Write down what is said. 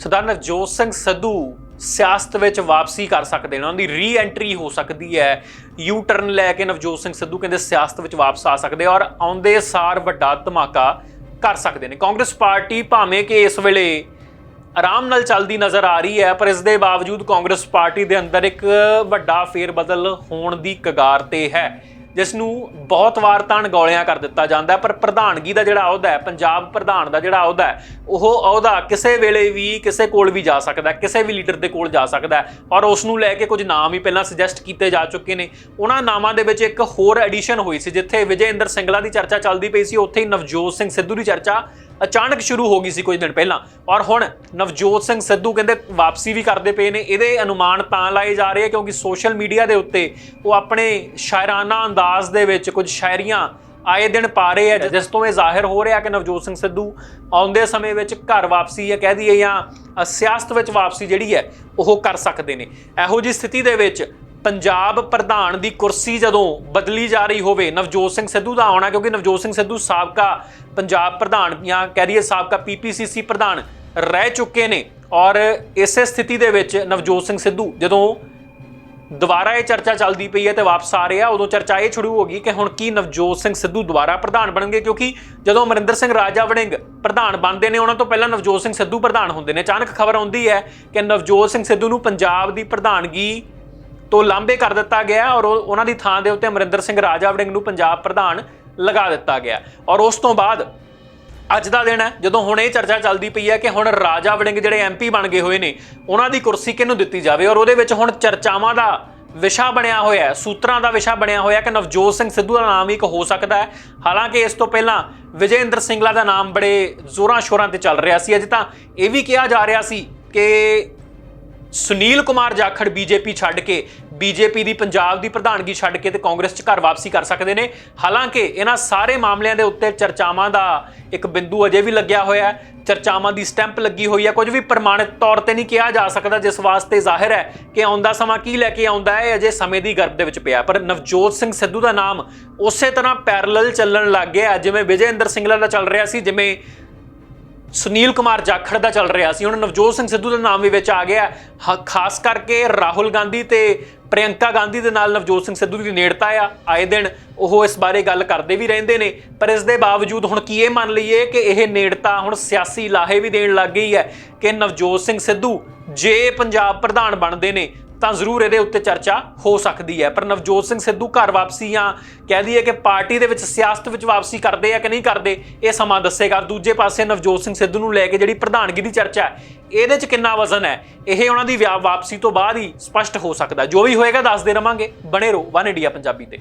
ਸਰਦਾਰ ਨਵਜੋਤ ਸਿੰਘ ਸਿੱਧੂ ਸਿਆਸਤ ਵਿੱਚ ਵਾਪਸੀ ਕਰ ਸਕਦੇ ਨੇ, ਉਹਨਾਂ ਦੀ ਰੀ ਐਂਟਰੀ ਹੋ ਸਕਦੀ ਹੈ। ਯੂ ਟਰਨ ਲੈ ਕੇ ਨਵਜੋਤ ਸਿੰਘ ਸਿੱਧੂ ਕਹਿੰਦੇ ਸਿਆਸਤ ਵਿੱਚ ਵਾਪਸ ਆ ਸਕਦੇ ਔਰ ਆਉਂਦੇ ਸਾਰ ਵੱਡਾ ਧਮਾਕਾ ਕਰ ਸਕਦੇ ਨੇ। ਕਾਂਗਰਸ ਪਾਰਟੀ ਭਾਵੇਂ ਕਿ ਇਸ ਵੇਲੇ ਆਰਾਮ ਨਾਲ ਚੱਲਦੀ ਨਜ਼ਰ ਆ ਰਹੀ ਹੈ, ਪਰ ਇਸ ਦੇ ਬਾਵਜੂਦ ਕਾਂਗਰਸ ਪਾਰਟੀ ਦੇ ਅੰਦਰ ਇੱਕ ਵੱਡਾ ਫੇਰਬਦਲ ਹੋਣ ਦੀ ਕਗਾਰ ਤੇ ਹੈ। ਜਿਸ ਨੂੰ ਬਹੁਤ ਵਾਰ ਤਾਂ ਗੋਲਿਆਂ ਕਰ ਦਿੱਤਾ ਜਾਂਦਾ ਪਰ ਪ੍ਰਧਾਨਗੀ ਦਾ ਜਿਹੜਾ ਅਹੁਦਾ ਹੈ, ਪੰਜਾਬ ਪ੍ਰਧਾਨ ਦਾ ਜਿਹੜਾ ਅਹੁਦਾ ਹੈ, ਉਹ ਅਹੁਦਾ ਕਿਸੇ ਵੇਲੇ ਵੀ ਕਿਸੇ ਕੋਲ ਵੀ ਜਾ ਸਕਦਾ ਹੈ, ਕਿਸੇ ਵੀ ਲੀਡਰ ਦੇ ਕੋਲ ਜਾ ਸਕਦਾ ਹੈ ਔਰ ਉਸ ਨੂੰ ਲੈ ਕੇ ਕੁਝ ਨਾਮ ਹੀ ਪਹਿਲਾਂ ਸੁਜੈਸਟ ਕੀਤੇ ਜਾ ਚੁੱਕੇ ਨੇ। ਉਹਨਾਂ ਨਾਮਾਂ ਦੇ ਵਿੱਚ ਇੱਕ ਹੋਰ ਐਡੀਸ਼ਨ ਹੋਈ ਸੀ, ਜਿੱਥੇ ਵਿਜੇ ਇੰਦਰ ਸਿੰਗਲਾ ਦੀ ਚਰਚਾ ਚੱਲਦੀ ਪਈ ਸੀ, ਉੱਥੇ ਹੀ ਨਵਜੋਤ ਸਿੰਘ ਸਿੱਧੂ ਦੀ ਚਰਚਾ ਅਚਾਨਕ ਸ਼ੁਰੂ ਹੋ ਗਈ ਸੀ ਕੁਝ ਦਿਨ ਪਹਿਲਾਂ। ਔਰ ਹੁਣ ਨਵਜੋਤ ਸਿੰਘ ਸਿੱਧੂ ਕਹਿੰਦੇ ਵਾਪਸੀ ਵੀ ਕਰਦੇ ਪਏ ਨੇ। ਇਹਦੇ ਅਨੁਮਾਨ ਤਾਂ ਲਾਏ ਜਾ ਰਹੇ ਆ ਕਿਉਂਕਿ ਸੋਸ਼ਲ ਮੀਡੀਆ ਦੇ ਉੱਤੇ ਉਹ ਆਪਣੇ ਸ਼ਾਇਰਾਨਾ ਅੰਦਾਜ਼ ਦੇ ਵਿੱਚ ਕੁਝ ਸ਼ਾਇਰੀਆਂ ਆਏ ਦਿਨ ਪਾ ਰਹੇ ਆ, ਜਿਸ ਤੋਂ ਇਹ ਜ਼ਾਹਿਰ ਹੋ ਰਿਹਾ ਕਿ ਨਵਜੋਤ ਸਿੰਘ ਸਿੱਧੂ ਆਉਂਦੇ ਸਮੇਂ ਵਿੱਚ ਘਰ ਵਾਪਸੀ ਜਾਂ ਕਹਿ ਦਈਏ ਜਾਂ ਸਿਆਸਤ ਵਿੱਚ ਵਾਪਸੀ ਜਿਹੜੀ ਹੈ, ਉਹ ਕਰ ਸਕਦੇ ਨੇ। ਇਹੋ ਜੀ ਸਥਿਤੀ ਦੇ ਵਿੱਚ ਪੰਜਾਬ ਪ੍ਰਧਾਨ ਦੀ ਕੁਰਸੀ ਜਦੋਂ ਬਦਲੀ ਜਾ ਰਹੀ ਹੋਵੇ, ਨਵਜੋਤ ਸਿੰਘ ਸਿੱਧੂ ਦਾ ਆਉਣਾ, ਕਿਉਂਕਿ ਨਵਜੋਤ ਸਿੰਘ ਸਿੱਧੂ ਸਾਬਕਾ ਪੰਜਾਬ ਪ੍ਰਧਾਨ ਜਾਂ ਕਹਿ ਦਈਏ ਸਾਬਕਾ ਪੀਪੀਸੀਸੀ ਪ੍ਰਧਾਨ ਰਹਿ ਚੁੱਕੇ ਨੇ। ਔਰ ਇਸੇ ਸਥਿਤੀ ਦੇ ਵਿੱਚ ਨਵਜੋਤ ਸਿੰਘ ਸਿੱਧੂ ਜਦੋਂ ਦੁਬਾਰਾ ਇਹ ਚਰਚਾ ਚੱਲਦੀ ਪਈ ਹੈ ਤੇ ਵਾਪਸ ਆ ਰਿਹਾ, ਉਦੋਂ ਚਰਚਾ ਇਹ ਸ਼ੁਰੂ ਹੋ ਗਈ ਕਿ ਹੁਣ ਕੀ ਨਵਜੋਤ ਸਿੰਘ ਸਿੱਧੂ ਦੁਬਾਰਾ ਪ੍ਰਧਾਨ ਬਣਨਗੇ, ਕਿਉਂਕਿ ਜਦੋਂ ਅਮਰਿੰਦਰ ਸਿੰਘ ਰਾਜਾ ਵੜਿੰਗ ਪ੍ਰਧਾਨ ਬਣਦੇ ਨੇ, ਉਹਨਾਂ ਤੋਂ ਪਹਿਲਾਂ ਨਵਜੋਤ ਸਿੰਘ ਸਿੱਧੂ ਪ੍ਰਧਾਨ ਹੁੰਦੇ ਨੇ। ਅਚਾਨਕ ਖਬਰ ਆਉਂਦੀ ਹੈ ਕਿ ਨਵਜੋਤ ਸਿੰਘ ਸਿੱਧੂ ਨੂੰ ਪੰਜਾਬ ਦੀ ਪ੍ਰਧਾਨਗੀ ਤੋਂ ਲਾਂਭੇ ਕਰ ਦਿੱਤਾ ਗਿਆ ਔਰ ਉਹ- ਉਹਨਾਂ ਦੀ ਥਾਂ ਦੇ ਉੱਤੇ ਅਮਰਿੰਦਰ ਸਿੰਘ ਰਾਜਾ ਵੜਿੰਗ ਨੂੰ ਪੰਜਾਬ ਪ੍ਰਧਾਨ ਲਗਾ ਦਿੱਤਾ ਗਿਆ ਔਰ ਉਸ ਤੋਂ ਬਾਅਦ ਅੱਜ ਦਾ ਦਿਨ ਹੈ, ਜਦੋਂ ਹੁਣ ਇਹ ਚਰਚਾ ਚੱਲਦੀ ਪਈ ਹੈ ਕਿ ਹੁਣ ਰਾਜਾ ਵੜਿੰਗ ਜਿਹੜੇ ਐਮਪੀ ਬਣ ਗਏ ਹੋਏ ਨੇ, ਉਹਨਾਂ ਦੀ ਕੁਰਸੀ ਕਿਹਨੂੰ ਦਿੱਤੀ ਜਾਵੇ? ਔਰ ਉਹਦੇ ਵਿੱਚ ਹੁਣ ਚਰਚਾਵਾਂ ਦਾ ਵਿਸ਼ਾ ਬਣਿਆ ਹੋਇਆ ਹੈ, ਸੂਤਰਾਂ ਦਾ ਵਿਸ਼ਾ ਬਣਿਆ ਹੋਇਆ ਕਿ ਨਵਜੋਤ ਸਿੰਘ ਸਿੱਧੂ ਦਾ ਨਾਮ ਵੀ ਇੱਕ ਹੋ ਸਕਦਾ ਹੈ। ਹਾਲਾਂਕਿ ਇਸ ਤੋਂ ਪਹਿਲਾਂ ਵਿਜੇਂਦਰ ਸਿੰਗਲਾ ਦਾ ਨਾਮ ਬੜੇ ਜ਼ੋਰਾਂ ਸ਼ੋਰਾਂ ਤੇ ਚੱਲ ਰਿਹਾ ਸੀ। ਅਜੇ ਤਾਂ ਇਹ ਵੀ ਕਿਹਾ ਜਾ ਰਿਹਾ ਸੀ ਕਿ ਸੁਨੀਲ ਕੁਮਾਰ ਜਾਖੜ ਬੀਜੇਪੀ ਛੱਡ ਕੇ, ਬੀਜੇਪੀ ਦੀ ਪੰਜਾਬ ਦੀ ਪ੍ਰਧਾਨਗੀ ਛੱਡ ਕੇ ਤੇ ਕਾਂਗਰਸ 'ਚ ਘਰ ਵਾਪਸੀ ਕਰ ਸਕਦੇ ਨੇ। ਹਾਲਾਂਕਿ ਇਹਨਾਂ ਸਾਰੇ ਮਾਮਲਿਆਂ ਦੇ ਉੱਤੇ ਚਰਚਾਵਾਂ ਦਾ ਇੱਕ ਬਿੰਦੂ ਅਜੇ ਵੀ ਲੱਗਿਆ ਹੋਇਆ ਹੈ। ਚਰਚਾਵਾਂ ਦੀ ਸਟੈਂਪ ਲੱਗੀ ਹੋਈ ਹੈ। ਕੁਝ ਵੀ ਪ੍ਰਮਾਣਿਤ ਤੌਰ ਤੇ ਨਹੀਂ ਕਿਹਾ ਜਾ ਸਕਦਾ, ਜਿਸ ਵਾਸਤੇ ਜ਼ਾਹਿਰ ਹੈ ਕਿ ਆਉਂਦਾ ਸਮਾਂ ਕੀ ਲੈ ਕੇ ਆਉਂਦਾ ਹੈ, ਇਹ ਅਜੇ ਸਮੇਂ ਦੀ ਗਰਭ ਦੇ ਵਿੱਚ ਪਿਆ ਪਰ ਨਵਜੋਤ ਸਿੰਘ ਸਿੱਧੂ ਦਾ ਨਾਮ ਉਸੇ ਤਰ੍ਹਾਂ ਪੈਰਲਲ ਚੱਲਣ ਲੱਗ ਗਿਆ ਜਿਵੇਂ ਵਿਜੇ ਇੰਦਰ ਸਿੰਗਲਾ ਦਾ ਚੱਲ ਰਿਹਾ ਸੀ, ਜਿਵੇਂ ਸੁਨੀਲ ਕੁਮਾਰ ਜਾਖੜ ਦਾ ਚੱਲ ਰਿਹਾ ਸੀ। ਹੁਣ ਨਵਜੋਤ ਸਿੰਘ ਸਿੱਧੂ ਦਾ ਨਾਮ ਵੀ ਵਿੱਚ ਆ ਗਿਆ ਹ- ਖਾਸ ਕਰਕੇ ਰਾਹੁਲ ਗਾਂਧੀ ਤੇ ਪ੍ਰਿਯੰਕਾ ਗਾਂਧੀ ਦੇ ਨਾਲ ਨਵਜੋਤ ਸਿੰਘ ਸਿੱਧੂ ਦੀ ਨੇੜਤਾ ਆ। ਆਏ ਦਿਨ ਉਹ ਇਸ ਬਾਰੇ ਗੱਲ ਕਰਦੇ ਵੀ ਰਹਿੰਦੇ ਨੇ। ਪਰ ਇਸ ਦੇ ਬਾਵਜੂਦ ਹੁਣ ਕੀ ਇਹ ਮੰਨ ਲਈਏ ਕਿ ਇਹ ਨੇੜਤਾ ਹੁਣ ਸਿਆਸੀ ਲਾਹੇ ਵੀ ਦੇਣ ਲੱਗ ਗਈ ਹੈ ਕਿ ਨਵਜੋਤ ਸਿੰਘ ਸਿੱਧੂ ਜੇ ਪੰਜਾਬ ਪ੍ਰਧਾਨ ਬਣਦੇ ਨੇ ਤਾਂ ਜ਼ਰੂਰ ਇਹਦੇ ਉੱਤੇ ਚਰਚਾ ਹੋ ਸਕਦੀ ਹੈ। ਪਰ ਨਵਜੋਤ ਸਿੰਘ ਸਿੱਧੂ ਘਰ ਵਾਪਸੀ ਜਾਂ ਕਹਿ ਦਈਏ ਕਿ ਪਾਰਟੀ ਦੇ ਵਿੱਚ ਸਿਆਸਤ ਵਿੱਚ ਵਾਪਸੀ ਕਰਦੇ ਆ ਕਿ ਨਹੀਂ ਕਰਦੇ, ਇਹ ਸਮਾਂ ਦੱਸੇਗਾ। ਦੂਜੇ ਪਾਸੇ ਨਵਜੋਤ ਸਿੰਘ ਸਿੱਧੂ ਨੂੰ ਲੈ ਕੇ ਜਿਹੜੀ ਪ੍ਰਧਾਨਗੀ ਦੀ ਚਰਚਾ ਹੈ, ਇਹਦੇ 'ਚ ਕਿੰਨਾ ਵਜ਼ਨ ਹੈ? ਇਹ ਉਹਨਾਂ ਦੀ ਵਿਆ- ਵਾਪਸੀ ਤੋਂ ਬਾਅਦ ਹੀ ਸਪਸ਼ਟ ਹੋ ਸਕਦਾ। ਜੋ ਵੀ ਹੋਏਗਾ, ਦੱਸਦੇ ਰਵਾਂਗੇ। ਬਣੇ ਰਹੋ ਵਨ ਇੰਡੀਆ ਪੰਜਾਬੀ ਤੇ।